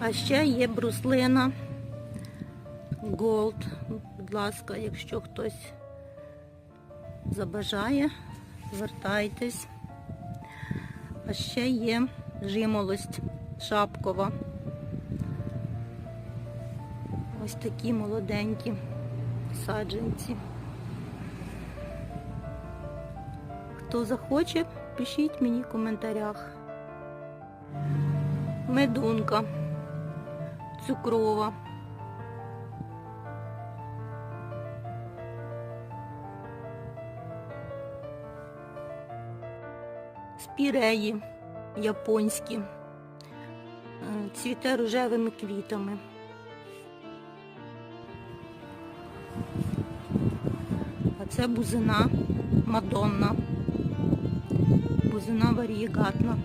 А ще є бруслина Gold. Будь ласка, якщо хтось забажає, звертайтесь. А ще є жимолость шапкова. Ось такі молоденькі саджанці. Хто захоче, пишіть мені в коментарях. Медунка цукрова. Спіреї японські. Е, Цвіте рожевими квітами. А це бузина Мадонна. Бузина варієгатна.